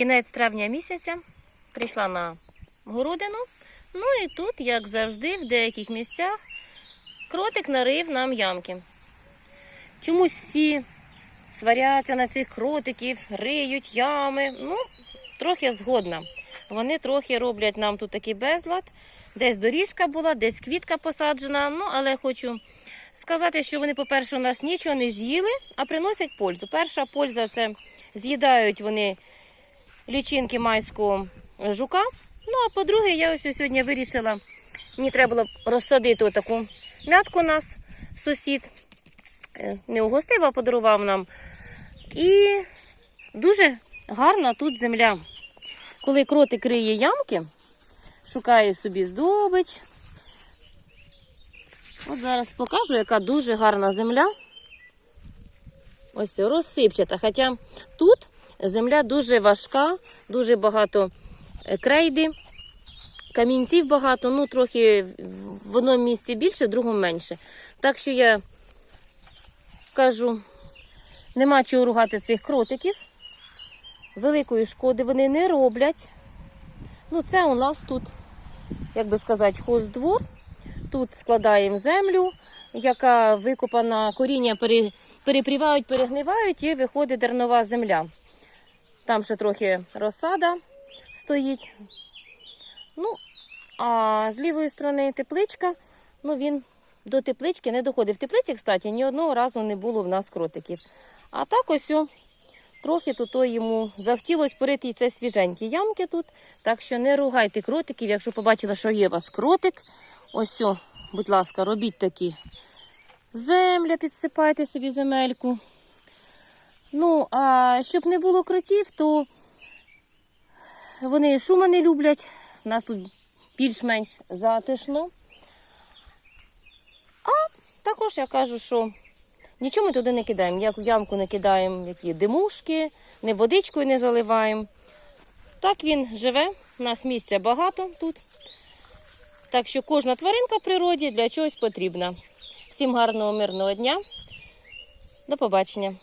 Кінець травня місяця прийшла на городину. Ну і тут, як завжди, в деяких місцях кротик нарив нам ямки. Чомусь всі сваряться на цих кротиків, риють ями. Ну, трохи згодна. Вони трохи роблять нам тут такий безлад. Десь доріжка була, десь квітка посаджена. Ну, але хочу сказати, що вони, по-перше, у нас нічого не з'їли, а приносять пользу. Перша польза це з'їдають вони лічинки майського жука. Ну, а по-друге, я ось сьогодні вирішила, мені треба було розсадити отаку м'ятку у нас сусід. Е, Не угостив, а подарував нам. І дуже гарна тут земля. Коли кротик риє ямки, шукає собі здобич. От зараз покажу, яка дуже гарна земля. Ось розсипчата. Хоча тут земля дуже важка, дуже багато е, крейди, камінців багато, ну трохи в одному місці більше, в другому менше. Так що я кажу, нема чого ругати цих кротиків. Великої шкоди вони не роблять. Ну, це у нас тут, як би сказати, хоздвор. Тут складаємо землю, яка викопана, коріння перепрівають, перегнивають і виходить дернова земля. Там ще трохи розсада стоїть. Ну, а з лівої сторони тепличка, ну він до теплички не доходить. В теплиці, кстати, ні одного разу не було в нас кротиків. А так ось трохи тут йому захотілося порити це свіженькі ямки тут. Так що не ругайте кротиків, якщо побачила, що є у вас кротик. Ось, будь ласка, робіть такі. Земля, підсипайте собі земельку. Ну, а щоб не було кротів, то вони шума не люблять. У нас тут більш-менш затишно. А також я кажу, що нічого ми туди не кидаємо. Як в ямку не кидаємо які димушки, не водичкою не заливаємо. Так він живе, у нас місця багато тут. Так що кожна тваринка в природі для чогось потрібна. Всім гарного мирного дня. До побачення.